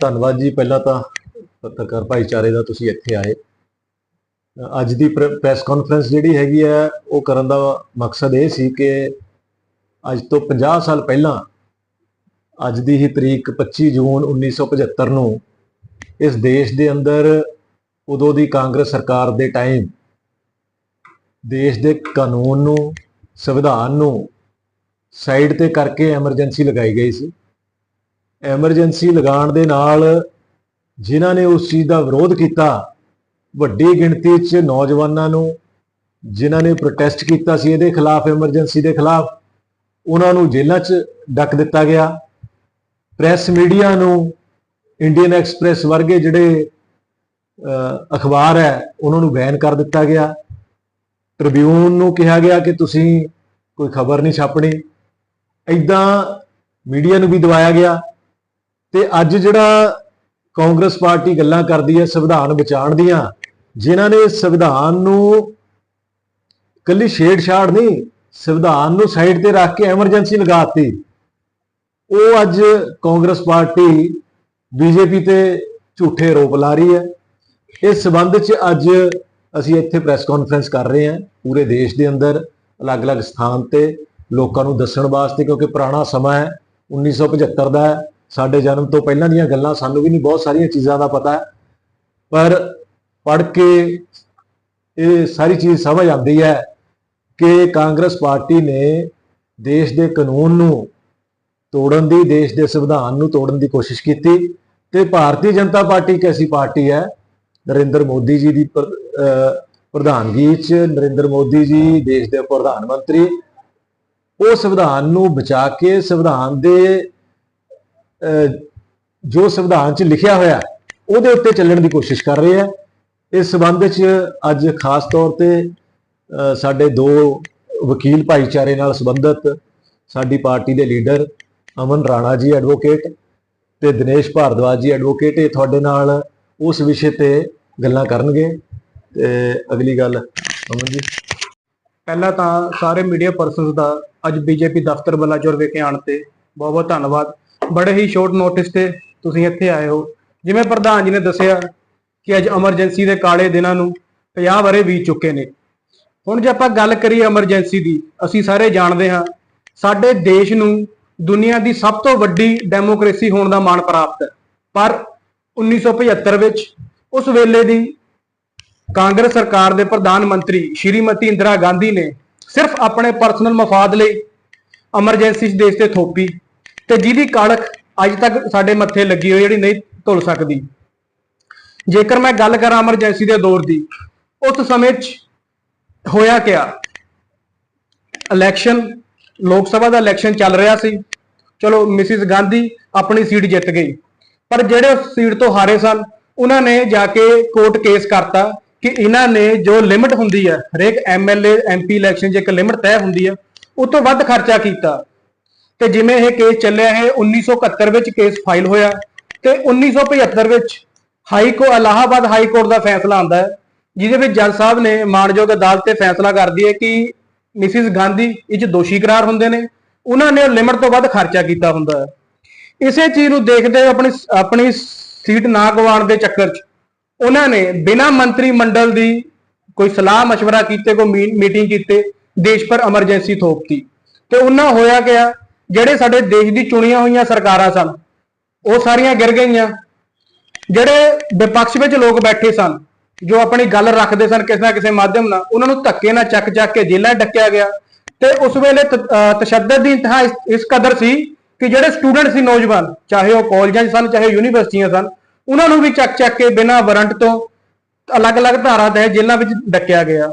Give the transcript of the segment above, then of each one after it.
ਧੰਨਵਾਦ ਜੀ। ਪਹਿਲਾਂ ਤਾਂ ਪੱਤਰਕਾਰ ਭਾਈਚਾਰੇ ਦਾ ਤੁਸੀਂ ਇੱਥੇ ਆਏ। ਅੱਜ ਦੀ ਪ੍ਰੈਸ ਕਾਨਫਰੰਸ ਜਿਹੜੀ ਹੈਗੀ ਹੈ, ਉਹ ਕਰਨ ਦਾ ਮਕਸਦ ਇਹ ਸੀ ਕਿ ਅੱਜ ਤੋਂ 50 ਸਾਲ ਪਹਿਲਾਂ, ਅੱਜ ਦੀ ਹੀ ਤਰੀਕ 25 ਜੂਨ 1975 ਨੂੰ ਇਸ ਦੇਸ਼ ਦੇ ਅੰਦਰ ਉਦੋਂ ਦੀ ਕਾਂਗਰਸ ਸਰਕਾਰ ਦੇ ਟਾਈਮ ਦੇਸ਼ ਦੇ ਕਾਨੂੰਨ ਨੂੰ, ਸੰਵਿਧਾਨ ਨੂੰ ਸਾਈਡ ਤੇ ਕਰਕੇ ਐਮਰਜੈਂਸੀ ਲਗਾਈ ਗਈ ਸੀ। ਐਮਰਜੈਂਸੀ ਲਗਾਉਣ ਦੇ ਨਾਲ ਜਿਨ੍ਹਾਂ ਨੇ ਉਸ ਚੀਜ਼ ਦਾ ਵਿਰੋਧ ਕੀਤਾ, ਵੱਡੀ ਗਿਣਤੀ 'ਚ ਨੌਜਵਾਨਾਂ ਨੂੰ ਜਿਨ੍ਹਾਂ ਨੇ ਪ੍ਰੋਟੈਸਟ ਕੀਤਾ ਸੀ ਇਹਦੇ ਖਿਲਾਫ, ਐਮਰਜੈਂਸੀ ਦੇ ਖਿਲਾਫ, ਉਹਨਾਂ ਨੂੰ ਜੇਲ੍ਹਾਂ 'ਚ ਡੱਕ ਦਿੱਤਾ ਗਿਆ। ਪ੍ਰੈਸ ਮੀਡੀਆ ਨੂੰ ਇੰਡੀਅਨ ਐਕਸਪ੍ਰੈਸ ਵਰਗੇ ਜਿਹੜੇ ਅਖਬਾਰ ਹੈ, ਉਹਨਾਂ ਨੂੰ ਬੈਨ ਕਰ ਦਿੱਤਾ ਗਿਆ। ਟ੍ਰਿਬਿਊਨ ਨੂੰ ਕਿਹਾ ਗਿਆ ਕਿ ਤੁਸੀਂ ਕੋਈ ਖਬਰ ਨਹੀਂ ਛਾਪਣੀ। ਐਦਾਂ ਮੀਡੀਆ ਨੂੰ ਵੀ ਦਵਾਇਆ ਗਿਆ। ਤੇ ਅੱਜ ਜਿਹੜਾ ਕਾਂਗਰਸ ਪਾਰਟੀ ਗੱਲਾਂ ਕਰਦੀ ਹੈ, ਸੰਵਿਧਾਨ ਬਚਾਉਣ ਦੀਆਂ, ਜਿਨ੍ਹਾਂ ਨੇ ਸੰਵਿਧਾਨ ਨੂੰ ਕੱਲੀ ਛੇੜਛਾੜ ਨਹੀਂ, ਸੰਵਿਧਾਨ ਨੂੰ ਸਾਈਡ ਤੇ ਰੱਖ ਕੇ ਐਮਰਜੈਂਸੀ ਲਗਾਤੀ ਉਹ ਅੱਜ ਕਾਂਗਰਸ ਪਾਰਟੀ ਬੀਜੇਪੀ ਤੇ ਝੂਠੇ ਆਰੋਪ ਲਾ ਰਹੀ ਹੈ। ਇਸ ਸਬੰਧ 'ਚ ਅੱਜ ਅਸੀਂ ਇੱਥੇ ਪ੍ਰੈਸ ਕਾਨਫਰੰਸ ਕਰ ਰਹੇ ਹਾਂ, ਪੂਰੇ ਦੇਸ਼ ਦੇ ਅੰਦਰ, ਅਲੱਗ-ਅਲੱਗ ਸਥਾਨ ਤੇ, ਲੋਕਾਂ ਨੂੰ ਦੱਸਣ ਵਾਸਤੇ, ਕਿਉਂਕਿ ਪੁਰਾਣਾ ਸਮਾਂ ਹੈ 1975 ਦਾ ਹੈ। ਸਾਡੇ ਜਨਮ ਤੋਂ ਪਹਿਲਾਂ ਦੀਆਂ ਗੱਲਾਂ, ਸਾਨੂੰ ਵੀ ਨਹੀਂ, ਬਹੁਤ ਸਾਰੀਆਂ ਚੀਜ਼ਾਂ ਦਾ ਪਤਾ ਹੈ। ਪਰ ਪੜ੍ਹ ਕੇ ਇਹ ਸਾਰੀ ਚੀਜ਼ ਸਮਝ ਆਉਂਦੀ ਹੈ ਕਿ ਕਾਂਗਰਸ ਪਾਰਟੀ ਨੇ ਦੇਸ਼ ਦੇ ਕਾਨੂੰਨ ਨੂੰ ਤੋੜਨ ਦੀ, ਦੇਸ਼ ਦੇ ਸੰਵਿਧਾਨ ਨੂੰ ਤੋੜਨ ਦੀ ਕੋਸ਼ਿਸ਼ ਕੀਤੀ ਤੇ ਭਾਰਤੀ ਜਨਤਾ ਪਾਰਟੀ ਇੱਕ ਐਸੀ ਪਾਰਟੀ ਹੈ, ਨਰਿੰਦਰ ਮੋਦੀ ਜੀ ਦੀ ਪ੍ਰਧਾਨਗੀ 'ਚ ਨਰਿੰਦਰ ਮੋਦੀ ਜੀ, ਦੇਸ਼ ਦੇ ਪ੍ਰਧਾਨ ਮੰਤਰੀ, ਉਹ ਸੰਵਿਧਾਨ ਨੂੰ ਬਚਾ ਕੇ ਸੰਵਿਧਾਨ ਦੇ ਜੋ ਸੰਵਿਧਾਨ 'ਚ ਲਿਖਿਆ ਹੋਇਆ ਉਹਦੇ ਉੱਤੇ ਚੱਲਣ ਦੀ ਕੋਸ਼ਿਸ਼ ਕਰ ਰਹੇ ਆ ਇਸ ਸਬੰਧ 'ਚ ਅੱਜ ਖਾਸ ਤੌਰ ਤੇ ਸਾਡੇ ਦੋ ਵਕੀਲ ਭਾਈਚਾਰੇ ਨਾਲ ਸੰਬੰਧਿਤ ਸਾਡੀ ਪਾਰਟੀ ਦੇ ਲੀਡਰ ਅਮਨ ਰਾਣਾ ਜੀ ਐਡਵੋਕੇਟ ਤੇ ਦਿਨੇਸ਼ ਭਾਰਦਵਾਜ ਜੀ ਐਡਵੋਕੇਟ ਇਹ ਤੁਹਾਡੇ ਨਾਲ ਉਸ ਵਿਸ਼ੇ ਤੇ ਗੱਲਾਂ ਕਰਨਗੇ। ਤੇ ਅਗਲੀ ਗੱਲ, ਅਮਨ ਜੀ। ਪਹਿਲਾਂ ਤਾਂ ਸਾਰੇ ਮੀਡੀਆ ਪਰਸਨਸ ਦਾ ਅੱਜ ਬੀਜੇਪੀ ਦਫ਼ਤਰ ਬਲਾਚੌਰ ਵਿਖੇ ਆਉਣ ਤੇ ਬਹੁਤ ਬਹੁਤ ਧੰਨਵਾਦ। ਬੜੇ ਹੀ ਸ਼ੋਰਟ ਨੋਟਿਸ ਤੇ ਤੁਸੀਂ ਇੱਥੇ ਆਏ ਹੋ। ਜਿਵੇਂ ਪ੍ਰਧਾਨ ਜੀ ਨੇ ਦੱਸਿਆ ਕਿ ਅੱਜ ਐਮਰਜੈਂਸੀ ਦੇ ਕਾਲੇ ਦਿਨਾਂ ਨੂੰ 50 ਵਰੇ ਬੀਤ ਚੁੱਕੇ ਨੇ। ਹੁਣ ਜੇ ਆਪਾਂ ਗੱਲ ਕਰੀਏ ਐਮਰਜੈਂਸੀ ਦੀ, ਅਸੀਂ ਸਾਰੇ ਜਾਣਦੇ ਹਾਂ, ਸਾਡੇ ਦੇਸ਼ ਨੂੰ ਦੁਨੀਆ ਦੀ ਸਭ ਤੋਂ ਵੱਡੀ ਡੈਮੋਕ੍ਰੇਸੀ ਹੋਣ ਦਾ ਮਾਣ ਪ੍ਰਾਪਤ ਹੈ। ਪਰ 1975 ਵਿੱਚ ਉਸ ਵੇਲੇ ਦੀ ਕਾਂਗਰਸ ਸਰਕਾਰ ਦੇ ਪ੍ਰਧਾਨ ਮੰਤਰੀ ਸ਼੍ਰੀਮਤੀ ਇੰਦਰਾ ਗਾਂਧੀ ਨੇ ਸਿਰਫ ਆਪਣੇ ਪਰਸਨਲ ਮਫਾਦ ਲਈ ਐਮਰਜੈਂਸੀ ਦੇਸ਼ ਤੇ ਥੋਪੀ। ਤੇ ਜਿਹਦੀ ਕਣਕ ਅੱਜ ਤੱਕ ਸਾਡੇ ਮੱਥੇ ਲੱਗੀ ਹੋਈ ਜਿਹੜੀ ਨਹੀਂ ਧੁੱਲ ਸਕਦੀ। ਜੇਕਰ ਮੈਂ ਗੱਲ ਕਰਾਂ ਐਮਰਜੈਂਸੀ ਦੇ ਦੌਰ ਦੀ, ਉਸ ਸਮੇਂ 'ਚ ਹੋਇਆ ਕਿਆ? ਇਲੈਕਸ਼ਨ, ਲੋਕ ਸਭਾ ਦਾ ਇਲੈਕਸ਼ਨ ਚੱਲ ਰਿਹਾ ਸੀ। ਚਲੋ, ਮਿਸਿਸ ਗਾਂਧੀ ਆਪਣੀ ਸੀਟ ਜਿੱਤ ਗਈ। ਪਰ ਜਿਹੜੇ ਉਸ ਸੀਟ ਤੋਂ ਹਾਰੇ ਸਨ, ਉਹਨਾਂ ਨੇ ਜਾ ਕੇ ਕੋਰਟ ਕੇਸ ਕਰਤਾ ਕਿ ਇਹਨਾਂ ਨੇ ਜੋ ਲਿਮਟ ਹੁੰਦੀ ਹੈ ਹਰੇਕ ਐਮਐਲਏ ਐਮਪੀ ਇਲੈਕਸ਼ਨ 'ਚ ਇੱਕ ਲਿਮਟ ਤੈਅ ਹੁੰਦੀ ਹੈ ਉਹ ਤੋਂ ਵੱਧ ਖਰਚਾ ਕੀਤਾ। ਤੇ ਜਿਵੇਂ ਇਹ ਕੇਸ ਚੱਲਿਆ ਹੈ 1971 ਵਿੱਚ ਕੇਸ ਫਾਈਲ ਹੋਇਆ ਤੇ 1975 ਵਿੱਚ ਹਾਈ ਕੋ ਇਲਾਹਾਬਾਦ ਹਾਈ ਕੋਰਟ ਦਾ ਫੈਸਲਾ ਆਂਦਾ ਹੈ ਜਿਹਦੇ ਵਿੱਚ ਜੱਜ ਸਾਹਿਬ ਨੇ ਮਾਣਯੋਗ ਅਦਾਲਤ ਤੇ ਫੈਸਲਾ ਕਰਦੀ ਹੈ ਕਿ ਮਿਸਿਸ ਗਾਂਧੀ ਇਹ 'ਚ ਦੋਸ਼ੀ ਕਰਾਰ ਹੁੰਦੇ ਨੇ ਉਹਨਾਂ ਨੇ ਲਿਮਟ ਤੋਂ ਵੱਧ ਖਰਚਾ ਕੀਤਾ ਹੁੰਦਾ ਹੈ ਇਸੇ ਚੀਜ਼ ਨੂੰ ਦੇਖਦੇ ਹੋਏ ਆਪਣੀ ਆਪਣੀ ਸੀਟ ਨਾ ਗਵਾਉਣ ਦੇ ਚੱਕਰ 'ਚ ਉਹਨਾਂ ਨੇ ਬਿਨਾਂ ਮੰਤਰੀ ਮੰਡਲ ਦੀ ਕੋਈ ਸਲਾਹ مشورہ ਕੀਤੇ ਕੋਈ ਮੀਟਿੰਗ ਕੀਤੇ ਦੇਸ਼ ਪਰ ਐਮਰਜੈਂਸੀ ਥੋਪਤੀ ਤੇ ਉਹਨਾਂ ਹੋਇਆ ਗਿਆ ਜਿਹੜੇ ਸਾਡੇ ਦੇਸ਼ ਦੀ ਚੁਣੀਆਂ ਹੋਈਆਂ ਸਰਕਾਰਾਂ ਸਨ, ਉਹ ਸਾਰੀਆਂ ਗਿਰ ਗਈਆਂ। ਜਿਹੜੇ ਵਿਪਕਸ਼ ਵਿੱਚ ਲੋਕ ਬੈਠੇ ਸਨ, ਜੋ ਆਪਣੀ ਗੱਲ ਰੱਖਦੇ ਸਨ ਕਿਸੇ ਨਾ ਕਿਸੇ ਮਾਧਿਅਮ ਨਾਲ, ਉਹਨਾਂ ਨੂੰ ਧੱਕੇ ਨਾਲ ਚੱਕ ਚੱਕ ਕੇ ਜੇਲ੍ਹਾਂ ਡੱਕਿਆ ਗਿਆ। ਤੇ ਉਸ ਵੇਲੇ ਤਸ਼ੱਦਦ ਦੀ ਇੰਤਹਾ ਇਸ- ਕਦਰ ਸੀ ਕਿ ਜਿਹੜੇ ਸਟੂਡੈਂਟ ਸੀ ਨੌਜਵਾਨ, ਚਾਹੇ ਉਹ ਕਾਲਜਾਂ 'ਚ ਸਨ, ਚਾਹੇ ਯੂਨੀਵਰਸਿਟੀਆਂ ਸਨ, ਉਹਨਾਂ ਨੂੰ ਵੀ ਚੱਕ ਚੱਕ ਕੇ ਬਿਨਾਂ ਵਾਰੰਟ ਤੋਂ ਅਲੱਗ-ਅਲੱਗ ਧਾਰਾ ਤੇ ਜੇਲ੍ਹਾਂ ਵਿੱਚ ਡੱਕਿਆ ਗਿਆ।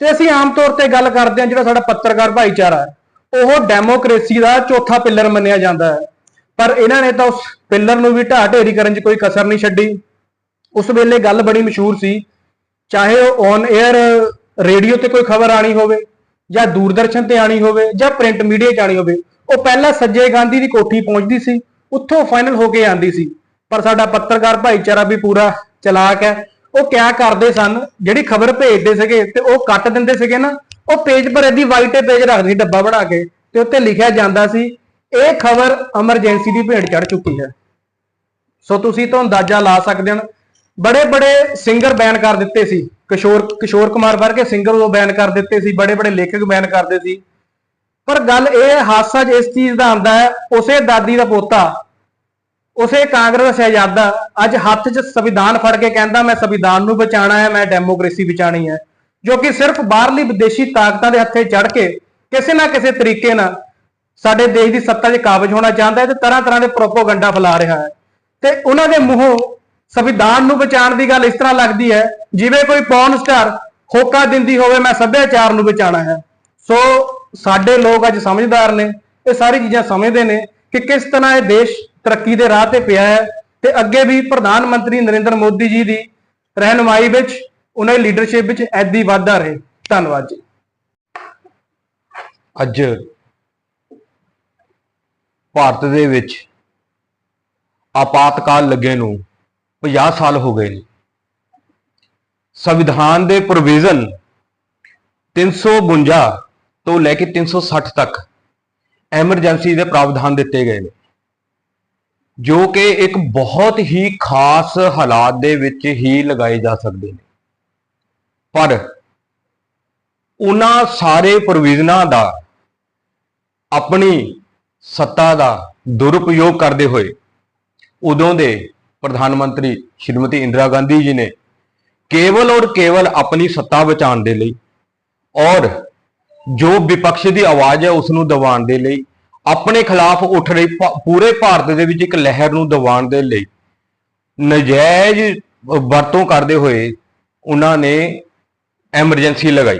ਤੇ ਅਸੀਂ ਆਮ ਤੌਰ ਤੇ ਗੱਲ ਕਰਦੇ ਹਾਂ, ਜਿਹੜਾ ਸਾਡਾ ਪੱਤਰਕਾਰ ਭਾਈਚਾਰਾ ਹੈ ਉਹ ਡੈਮੋਕ੍ਰੇਸੀ ਦਾ ਚੌਥਾ ਪਿੱਲਰ ਮੰਨਿਆ ਜਾਂਦਾ ਹੈ। ਪਰ ਇਹਨਾਂ ਨੇ ਤਾਂ ਉਸ ਪਿੱਲਰ ਨੂੰ ਵੀ ਢਾਹ ਢੇਰੀ ਕਰਨ 'ਚ ਕੋਈ ਕਸਰ ਨਹੀਂ ਛੱਡੀ। ਉਸ ਵੇਲੇ ਗੱਲ ਬੜੀ ਮਸ਼ਹੂਰ ਸੀ। ਚਾਹੇ ਉਹ ਔਨ 에ਅਰ ਰੇਡੀਓ ਤੇ ਕੋਈ ਖਬਰ ਆਣੀ ਹੋਵੇ ਜਾਂ ਦੂਰਦਰਸ਼ਨ ਤੇ ਆਣੀ ਹੋਵੇ ਜਾਂ ਪ੍ਰਿੰਟ ਮੀਡੀਆ 'ਚ ਆਣੀ ਹੋਵੇ, ਉਹ ਪਹਿਲਾਂ ਸੱਜੇ ਗਾਂਧੀ ਦੀ ਕੋਠੀ ਪਹੁੰਚਦੀ ਸੀ, ਉੱਥੋਂ ਫਾਈਨਲ ਹੋ ਕੇ ਆਂਦੀ ਸੀ। ਪਰ ਸਾਡਾ ਪੱਤਰਕਾਰ ਭਾਈਚਾਰਾ ਵੀ ਪੂਰਾ ਚਲਾਕ ਹੈ। ਉਹ ਕਿਆ ਕਰਦੇ ਸਨ, ਜਿਹੜੀ ਖਬਰ ਭੇਜਦੇ ਸੀਗੇ ਤੇ ਉਹ ਕੱਟ ਦਿੰਦੇ ਸੀਗੇ ਨਾ ਉਹ ਪੇਜ ਪਰ ਦੀ ਵਾਈਟ ਪੇਜ ਰੱਖਦੀ ਸੀ ਡੱਬਾ ਬਣਾ ਕੇ ਤੇ ਉੱਤੇ ਲਿਖਿਆ ਜਾਂਦਾ ਸੀ ਇਹ ਖਬਰ ਐਮਰਜੈਂਸੀ ਦੀ ਭੇਟ ਚੜ ਚੁੱਕੀ ਹੈ। ਸੋ ਤੁਸੀਂ ਤੋਂ ਅੰਦਾਜ਼ਾ ਲਾ ਸਕਦੇ ਹੋ। ਬੜੇ ਬੜੇ ਸਿੰਗਰ ਬੈਨ ਕਰ ਦਿੱਤੇ ਸੀ। ਕਿਸ਼ੋਰ ਕਿਸ਼ੋਰ ਕੁਮਾਰ ਵਰਗੇ ਸਿੰਗਰ ਉਹ ਬੈਨ ਕਰ ਦਿੱਤੇ ਸੀ ਬੜੇ ਬੜੇ ਲੇਖਕ ਬੈਨ ਕਰਦੇ ਸੀ। ਪਰ ਗੱਲ ਇਹ ਹੈ, ਹਾਦਸਾ ਜਿਸ ਚੀਜ਼ ਦਾ ਆਂਦਾ ਹੈ ਉਸੇ ਦਾਦੀ ਦਾ ਪੋਤਾ ਉਸੇ ਕਾਂਗਰਸ ਦਾ ਸ਼ਹਿਜ਼ਾਦਾ ਅੱਜ ਹੱਥ 'ਚ ਸੰਵਿਧਾਨ ਫੜ ਕੇ ਕਹਿੰਦਾ ਮੈਂ ਸੰਵਿਧਾਨ ਨੂੰ ਬਚਾਉਣਾ ਹੈ ਮੈਂ ਡੈਮੋਕ੍ਰੇਸੀ ਬਚਾਣੀ ਹੈ। ਜੋ ਕਿ ਸਿਰਫ ਬਾਹਰਲੀ ਵਿਦੇਸ਼ੀ ਤਾਕਤਾਂ ਦੇ ਹੱਥੇ ਚੜ ਕੇ ਕਿਸੇ ਨਾ ਕਿਸੇ ਤਰੀਕੇ ਨਾਲ ਸਾਡੇ ਦੇਸ਼ ਦੀ ਸੱਤਾ 'ਚ ਕਾਬਜ ਹੋਣਾ ਚਾਹੁੰਦਾ ਹੈ ਤੇ ਤਰ੍ਹਾਂ ਤਰ੍ਹਾਂ ਦੇ ਪ੍ਰੋਪੋਗੰਡਾ ਫੈਲਾ ਰਿਹਾ ਹੈ। ਤੇ ਉਹਨਾਂ ਦੇ ਮੂੰਹੋਂ ਸੰਵਿਧਾਨ ਨੂੰ ਬਚਾਉਣ ਦੀ ਗੱਲ ਇਸ ਤਰ੍ਹਾਂ ਲੱਗਦੀ ਹੈ, ਜਿਵੇਂ ਕੋਈ ਪੌਨ ਸਟਾਰ ਹੋਕਾ ਦਿੰਦੀ ਹੋਵੇ, ਮੈਂ ਸੱਭਿਆਚਾਰ ਨੂੰ ਬਚਾਉਣਾ ਹੈ। ਸੋ ਸਾਡੇ ਲੋਕ ਅੱਜ ਸਮਝਦਾਰ ਨੇ, ਇਹ ਸਾਰੀ ਚੀਜ਼ਾਂ ਸਮਝਦੇ ਨੇ ਕਿ ਕਿਸ ਤਰ੍ਹਾਂ ਇਹ ਦੇਸ਼ ਤਰੱਕੀ ਦੇ ਰਾਹ ਤੇ ਪਿਆ ਹੈ। ਤੇ ਅੱਗੇ ਵੀ ਪ੍ਰਧਾਨ ਮੰਤਰੀ ਨਰਿੰਦਰ ਮੋਦੀ ਜੀ ਦੀ ਰਹਿਨੁਮਾਈ ਵਿੱਚ ਉਹਨਾਂ ਦੀ ਲੀਡਰਸ਼ਿਪ ਵਿੱਚ ਐਦੀ ਵਾਧਾ ਰਹੇ। ਧੰਨਵਾਦ ਜੀ। ਅੱਜ ਭਾਰਤ ਦੇ ਵਿੱਚ ਆਪਾਤਕਾਲ ਲੱਗੇ ਨੂੰ 50 ਸਾਲ ਹੋ ਗਏ ਨੇ। ਸੰਵਿਧਾਨ ਦੇ ਪ੍ਰੋਵੀਜ਼ਨ 352 ਤੋਂ ਲੈ ਕੇ 360 ਤੱਕ ਐਮਰਜੈਂਸੀ ਦੇ ਪ੍ਰਾਵਧਾਨ ਦਿੱਤੇ ਗਏ ਨੇ। ਜੋ ਕਿ ਇੱਕ ਬਹੁਤ ਹੀ ਖਾਸ ਹਾਲਾਤ ਦੇ ਵਿੱਚ ਹੀ ਲਗਾਏ ਜਾ ਸਕਦੇ ਨੇ। ਪਰ ਉਹਨਾਂ ਸਾਰੇ ਪ੍ਰੋਵੀਜ਼ਨਾਂ ਦਾ, ਆਪਣੀ ਸੱਤਾ ਦਾ ਦੁਰਉਪਯੋਗ ਕਰਦੇ ਹੋਏ, ਉਦੋਂ ਦੇ ਪ੍ਰਧਾਨ ਮੰਤਰੀ ਸ਼੍ਰੀਮਤੀ ਇੰਦਰਾ ਗਾਂਧੀ ਜੀ ਨੇ ਕੇਵਲ ਔਰ ਕੇਵਲ ਆਪਣੀ ਸੱਤਾ ਬਚਾਉਣ ਦੇ ਲਈ ਔਰ ਜੋ ਵਿਪਕਸ਼ ਦੀ ਆਵਾਜ਼ ਹੈ ਉਸ ਨੂੰ ਦਬਾਉਣ ਦੇ ਲਈ, ਆਪਣੇ ਖਿਲਾਫ ਉੱਠ ਰਹੀ ਪੂਰੇ ਭਾਰਤ ਦੇ ਵਿੱਚ ਇੱਕ ਲਹਿਰ ਨੂੰ ਦਬਾਉਣ ਦੇ ਲਈ ਨਜਾਇਜ਼ ਵਰਤੋਂ ਕਰਦੇ ਹੋਏ ਉਹਨਾਂ ਨੇ ਐਮਰਜੈਂਸੀ ਲਗਾਈ,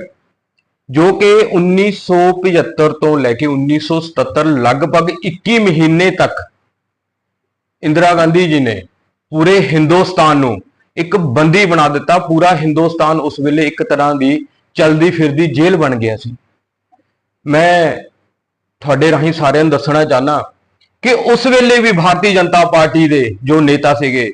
ਜੋ ਕਿ 1975 ਤੋਂ ਲੈ ਕੇ 1977 ਲਗਭਗ 21 ਮਹੀਨੇ ਤੱਕ ਇੰਦਰਾ ਗਾਂਧੀ ਜੀ ਨੇ ਪੂਰੇ ਹਿੰਦੁਸਤਾਨ ਨੂੰ ਇੱਕ ਬੰਦੀ ਬਣਾ ਦਿੱਤਾ। ਪੂਰਾ ਹਿੰਦੁਸਤਾਨ ਉਸ ਵੇਲੇ ਇੱਕ ਤਰ੍ਹਾਂ ਦੀ ਚਲਦੀ ਫਿਰਦੀ ਜੇਲ੍ਹ ਬਣ ਗਿਆ ਸੀ। ਮੈਂ ਤੁਹਾਡੇ ਰਾਹੀਂ ਸਾਰਿਆਂ ਨੂੰ ਦੱਸਣਾ ਚਾਹਨਾ ਕਿ ਉਸ ਵੇਲੇ ਵੀ ਭਾਰਤੀ ਜਨਤਾ ਪਾਰਟੀ ਦੇ ਜੋ ਨੇਤਾ ਸੀਗੇ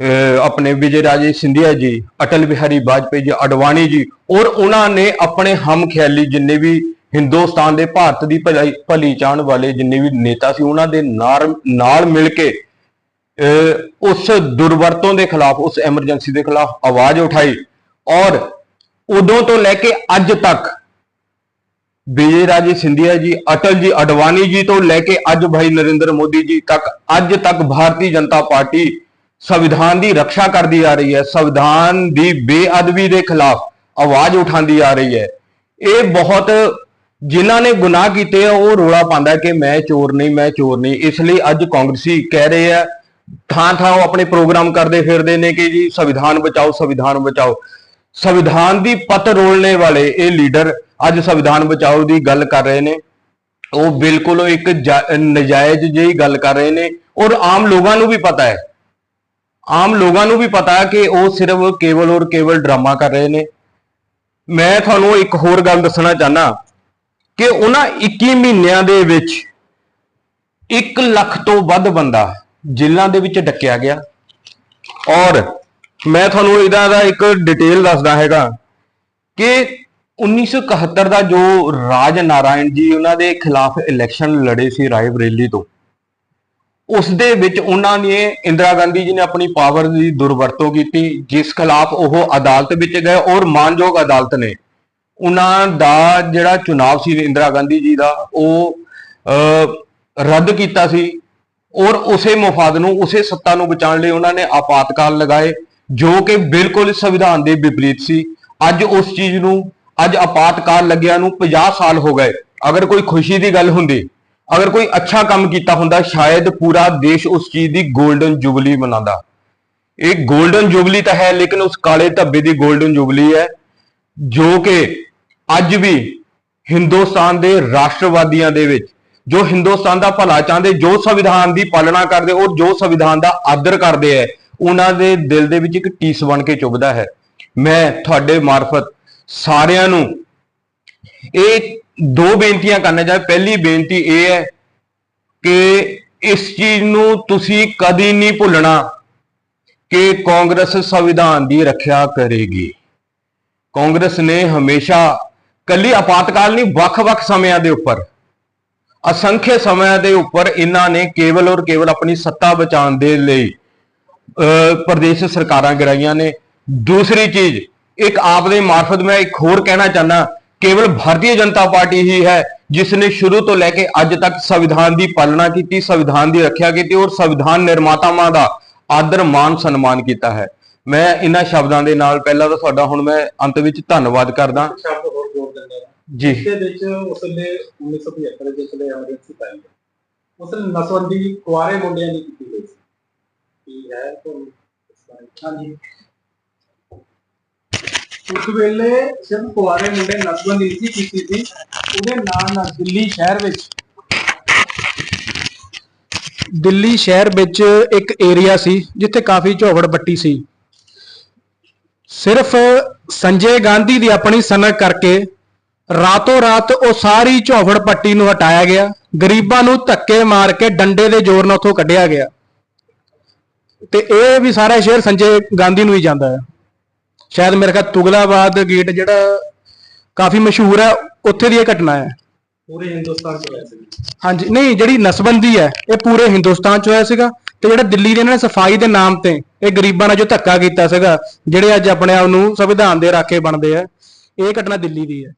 ਅਹ ਆਪਣੇ ਵਿਜੇ ਰਾਜੇ ਸਿੰਧੀਆ ਜੀ, ਅਟਲ ਬਿਹਾਰੀ ਵਾਜਪੇਈ ਜੀ, ਅਡਵਾਨੀ ਜੀ, ਔਰ ਉਹਨਾਂ ਨੇ ਆਪਣੇ ਹਮ ਖਿਆਲੀ ਜਿੰਨੇ ਵੀ ਹਿੰਦੁਸਤਾਨ ਦੇ ਭਾਰਤ ਦੀ ਭਲਾਈ, ਭਲੀ ਚਾਹਣ ਵਾਲੇ ਜਿੰਨੇ ਵੀ ਨੇਤਾ ਸੀ, ਉਹਨਾਂ ਦੇ ਨਾਲ ਨਾਲ ਮਿਲ ਕੇ, ਅਹ ਉਸ ਦੁਰਵਰਤੋਂ ਦੇ ਖਿਲਾਫ, ਉਸ ਐਮਰਜੈਂਸੀ ਦੇ ਖਿਲਾਫ ਆਵਾਜ਼ ਉਠਾਈ। ਔਰ ਉਦੋਂ ਤੋਂ ਲੈ ਕੇ ਅੱਜ ਤੱਕ ਵਿਜੇ ਰਾਜੇ ਸਿੰਧੀਆ ਜੀ, ਅਟਲ ਜੀ, ਅਡਵਾਨੀ ਜੀ ਤੋਂ ਲੈ ਕੇ ਅੱਜ ਭਾਈ ਨਰਿੰਦਰ ਮੋਦੀ ਜੀ ਤੱਕ, ਅੱਜ ਤੱਕ ਭਾਰਤੀ ਜਨਤਾ ਪਾਰਟੀ ਸੰਵਿਧਾਨ ਦੀ ਰੱਖਿਆ ਕਰਦੀ ਆ ਰਹੀ ਹੈ, ਸੰਵਿਧਾਨ ਦੀ ਬੇਅਦਬੀ ਦੇ ਖਿਲਾਫ ਆਵਾਜ਼ ਉਠਾਉਂਦੀ ਆ ਰਹੀ ਹੈ। ਇਹ ਬਹੁਤ ਜਿਨ੍ਹਾਂ ਨੇ ਗੁਨਾਹ ਕੀਤੇ ਆ, ਉਹ ਰੋਲਾ ਪਾਉਂਦਾ ਕਿ ਮੈਂ ਚੋਰ ਨਹੀਂ, ਮੈਂ ਚੋਰ ਨਹੀਂ। ਇਸ ਲਈ ਅੱਜ ਕਾਂਗਰਸੀ ਕਹਿ ਰਹੇ ਆ ਥਾਂ ਥਾਂ ਉਹ ਆਪਣੇ ਪ੍ਰੋਗਰਾਮ ਕਰਦੇ ਫਿਰਦੇ ਨੇ ਕਿ ਜੀ, ਸੰਵਿਧਾਨ ਬਚਾਓ ਸੰਵਿਧਾਨ ਬਚਾਓ। ਸੰਵਿਧਾਨ ਦੀ ਪੱਤ ਰੋਲਣੇ ਵਾਲੇ ਇਹ ਲੀਡਰ ਅੱਜ ਸੰਵਿਧਾਨ ਬਚਾਓ ਦੀ ਗੱਲ ਕਰ ਰਹੇ ਨੇ। ਉਹ ਬਿਲਕੁਲ ਇੱਕ ਜਾ- ਨਜਾਇਜ਼ ਜਿਹੀ ਗੱਲ ਕਰ ਰਹੇ ਨੇ। ਔਰ ਆਮ ਲੋਕਾਂ ਨੂੰ ਵੀ ਪਤਾ ਹੈ ਆਮ ਲੋਕਾਂ ਨੂੰ ਵੀ ਪਤਾ ਹੈ ਕਿ ਉਹ ਸਿਰਫ ਕੇਵਲ ਔਰ ਕੇਵਲ ਡਰਾਮਾ ਕਰ ਰਹੇ ਨੇ। ਮੈਂ ਤੁਹਾਨੂੰ ਇੱਕ ਹੋਰ ਗੱਲ ਦੱਸਣਾ ਚਾਹਨਾ ਕਿ ਉਹਨਾਂ 21 ਮਹੀਨਿਆਂ ਦੇ ਵਿੱਚ 1 ਲੱਖ ਤੋਂ ਵੱਧ ਬੰਦਾ ਜੇਲ੍ਹਾਂ ਦੇ ਵਿੱਚ ਡੱਕਿਆ ਗਿਆ। ਔਰ ਮੈਂ ਤੁਹਾਨੂੰ ਇਹਦਾ ਦਾ ਇੱਕ ਡਿਟੇਲ ਦੱਸਦਾ ਹੈਗਾ ਕਿ 1971 ਦਾ ਜੋ ਰਾਜ ਨਾਰਾਇਣ ਜੀ ਉਹਨਾਂ ਦੇ ਖਿਲਾਫ ਇਲੈਕਸ਼ਨ ਲੜੇ ਸੀ ਰਾਏ ਬਰੇਲੀ ਤੋਂ। ਉਸ ਦੇ ਵਿੱਚ ਉਹਨਾਂ ਨੇ ਇੰਦਰਾ ਗਾਂਧੀ ਜੀ ਨੇ ਆਪਣੀ ਪਾਵਰ ਦੀ ਦੁਰਵਰਤੋਂ ਕੀਤੀ, ਜਿਸ ਖਿਲਾਫ ਉਹ ਅਦਾਲਤ ਵਿੱਚ ਗਏ ਔਰ ਮਾਨਯੋਗ ਅਦਾਲਤ ਨੇ ਉਹਨਾਂ ਦਾ ਜਿਹੜਾ ਚੁਣਾਵ ਸੀ ਇੰਦਰਾ ਗਾਂਧੀ ਜੀ ਦਾ, ਉਹ ਰੱਦ ਕੀਤਾ ਸੀ ਔਰ ਉਸੇ ਮਫਾਦ ਨੂੰ, ਉਸੇ ਸੱਤਾ ਨੂੰ ਬਚਾਉਣ ਲਈ ਉਹਨਾਂ ਨੇ ਆਪਾਤਕਾਲ ਲਗਾਏ, ਜੋ ਕਿ ਬਿਲਕੁਲ ਸੰਵਿਧਾਨ ਦੇ ਵਿਪਰੀਤ ਸੀ। ਅੱਜ ਉਸ ਚੀਜ਼ ਨੂੰ, ਅੱਜ ਆਪਾਤਕਾਲ ਲੱਗਿਆ ਨੂੰ 50 ਸਾਲ ਹੋ ਗਏ। ਅਗਰ ਕੋਈ ਖੁਸ਼ੀ ਦੀ ਗੱਲ ਹੁੰਦੀ ਅਗਰ ਕੋਈ ਅੱਛਾ ਕੰਮ ਕੀਤਾ ਹੁੰਦਾ, ਸ਼ਾਇਦ ਪੂਰਾ ਦੇਸ਼ ਉਸ ਚੀਜ਼ ਦੀ ਗੋਲਡਨ ਜੁਬਲੀ ਮਨਾਉਂਦਾ। ਇਹ ਗੋਲਡਨ ਜੁਬਲੀ ਤਾਂ ਹੈ, ਲੇਕਿਨ ਉਸ ਕਾਲੇ ਧੱਬੇ ਦੀ ਗੋਲਡਨ ਜੁਬਲੀ ਹੈ, ਜੋ ਕਿ ਅੱਜ ਵੀ ਹਿੰਦੁਸਤਾਨ ਦੇ ਰਾਸ਼ਟਰਵਾਦੀਆਂ ਦੇ ਵਿੱਚ, ਜੋ ਹਿੰਦੁਸਤਾਨ ਦਾ ਭਲਾ ਚਾਹੁੰਦੇ, ਜੋ ਸੰਵਿਧਾਨ ਦੀ ਪਾਲਣਾ ਕਰਦੇ, ਔਰ ਜੋ ਸੰਵਿਧਾਨ ਦਾ ਆਦਰ ਕਰਦੇ ਐ ਉਹਨਾਂ ਦੇ ਦਿਲ ਦੇ ਵਿੱਚ ਇੱਕ ਟੀਸ ਬਣ ਕੇ ਚੁਭਦਾ ਹੈ। ਮੈਂ ਤੁਹਾਡੇ ਮਾਰਫਤ ਸਾਰਿਆਂ ਨੂੰ ਇਹ ਦੋ ਬੇਨਤੀਆਂ ਕਰਨਾ ਚਾਹ ਪਹਿਲੀ ਬੇਨਤੀ ਇਹ ਹੈ ਕਿ ਇਸ ਚੀਜ਼ ਨੂੰ ਤੁਸੀਂ ਕਦੀ ਨਹੀਂ ਭੁੱਲਣਾ ਕਿ ਕਾਂਗਰਸ ਸੰਵਿਧਾਨ ਦੀ ਰੱਖਿਆ ਕਰੇਗੀ। ਕਾਂਗਰਸ ਨੇ ਹਮੇਸ਼ਾ ਕੱਲੀ ਆਪਾਤਕਾਲ ਨਹੀਂ ਵੱਖ-ਵੱਖ ਸਮਿਆਂ ਦੇ ਉੱਪਰ ਅਸੰਖੇ ਸਮਿਆਂ ਦੇ ਉੱਪਰ ਇਹਨਾਂ ਨੇ ਕੇਵਲ ਔਰ ਕੇਵਲ ਆਪਣੀ ਸੱਤਾ ਬਚਾਉਣ ਦੇ ਲਈ ਅਹ, ਪ੍ਰਦੇਸ਼ ਸਰਕਾਰਾਂ ਗਿਰਾਈਆਂ ਨੇ। ਦੂਸਰੀ ਚੀਜ਼ ਇੱਕ ਆਪ ਦੇ ਮਾਰਫਤ ਮੈਂ ਇੱਕ ਹੋਰ ਕਹਿਣਾ ਚਾਹੁੰਦਾ ਕੇਵਲ ਭਾਰਤੀ ਜਨਤਾ ਪਾਰਟੀ ਹੀ ਹੈ ਜਿਸ ਨੇ ਸ਼ੁਰੂ ਤੋਂ ਲੈ ਕੇ ਅੱਜ ਤੱਕ ਸੰਵਿਧਾਨ ਦੀ ਪਾਲਣਾ ਕੀਤੀ ਸੰਵਿਧਾਨ ਦੀ ਰੱਖਿਆ ਕੀਤੀ ਔਰ ਸੰਵਿਧਾਨ ਨਿਰਮਾਤਾਵਾਂ ਦਾ ਆਦਰ ਮਾਨ ਸਨਮਾਨ ਕੀਤਾ ਹੈ। ਮੈਂ ਇਹਨਾਂ ਸ਼ਬਦਾਂ ਦੇ ਨਾਲ ਪਹਿਲਾਂ ਤਾਂ ਤੁਹਾਡਾ ਹੁਣ ਮੈਂ ਅੰਤ ਵਿੱਚ ਧੰਨਵਾਦ ਕਰਦਾ। ਸ਼ਬਦ ਹੋਰ ਜੋੜ ਦਿੰਦੇ ਆ ਜੀ। ਦੇ ਵਿੱਚ ਉਸ ਵੇਲੇ 1975 ਦੇ ਜਿਹੜੇ ਐਮਰਜੈਂਸੀ ਟਾਈਮ ਉਸ ਵੇਲੇ ਨਸਬੰਦੀ ਕੁਆਰੇ ਮੁੰਡਿਆਂ ਦੀ ਕੀਤੀ ਗਈ ਸੀ। ਕੀ ਹੈ ਤੁਹਾਨੂੰ? ਹਾਂਜੀ। ਉਸ ਵੇਲੇ ਸਿਰਫ ਕੁਆਰੇ ਮੁੰਡੇ ਨਸਬੰਦੀ ਸੀ ਕੀਤੀ ਸੀ। ਉਹਦੇ ਨਾਲ ਨਾਲ ਦਿੱਲੀ ਸ਼ਹਿਰ ਵਿੱਚ ਦਿੱਲੀ ਸ਼ਹਿਰ ਵਿੱਚ ਇੱਕ ਏਰੀਆ ਸੀ, ਜਿੱਥੇ ਕਾਫੀ ਝੋਵੜ ਬੱਟੀ ਸੀ। ਸਿਰਫ ਸੰਜੇ ਗਾਂਧੀ ਦੀ ਆਪਣੀ ਸਨਕ ਕਰਕੇ ਰਾਤੋਂ ਰਾਤ ਉਹ ਸਾਰੀ ਝੋਵੜ ਪੱਟੀ ਨੂੰ ਹਟਾਇਆ ਗਿਆ। ਗਰੀਬਾਂ ਨੂੰ ਧੱਕੇ ਮਾਰ ਕੇ ਡੰਡੇ ਦੇ ਜ਼ੋਰ ਨਾਲ ਉੱਥੋਂ ਕੱਢਿਆ ਗਿਆ। ਤੇ ਇਹ ਵੀ ਸਾਰਾ ਸ਼ਹਿਰ ਸੰਜੇ ਗਾਂਧੀ ਨੂੰ ਹੀ ਜਾਂਦਾ ਹੈ। ਸ਼ਾਇਦ ਮੇਰੇ ਖਿਆਲ ਤੁਗਲਾਬਾਦ ਗੇਟ ਜਿਹੜਾ ਕਾਫੀ ਮਸ਼ਹੂਰ ਹੈ ਉੱਥੇ ਦੀ ਇਹ ਘਟਨਾ ਹੈ। ਪੂਰੇ ਹਿੰਦੁਸਤਾਨ ਚ ਹੋਇਆ ਸੀ ਹਾਂਜੀ ਨਹੀਂ ਜਿਹੜੀ ਨਸਬੰਦੀ ਹੈ ਇਹ ਪੂਰੇ ਹਿੰਦੁਸਤਾਨ 'ਚ ਹੋਇਆ ਸੀਗਾ ਤੇ ਜਿਹੜਾ ਦਿੱਲੀ ਦੇ ਇਹਨਾਂ ਨੇ ਸਫ਼ਾਈ ਦੇ ਨਾਮ ਤੇ ਇਹ ਗਰੀਬਾਂ ਨਾਲ ਜੋ ਧੱਕਾ ਕੀਤਾ ਸੀਗਾ ਜਿਹੜੇ ਅੱਜ ਆਪਣੇ ਆਪ ਨੂੰ ਸੰਵਿਧਾਨ ਦੇ ਰਾਖੇ ਬਣਦੇ ਆ ਇਹ ਘਟਨਾ ਦਿੱਲੀ ਦੀ ਹੈ।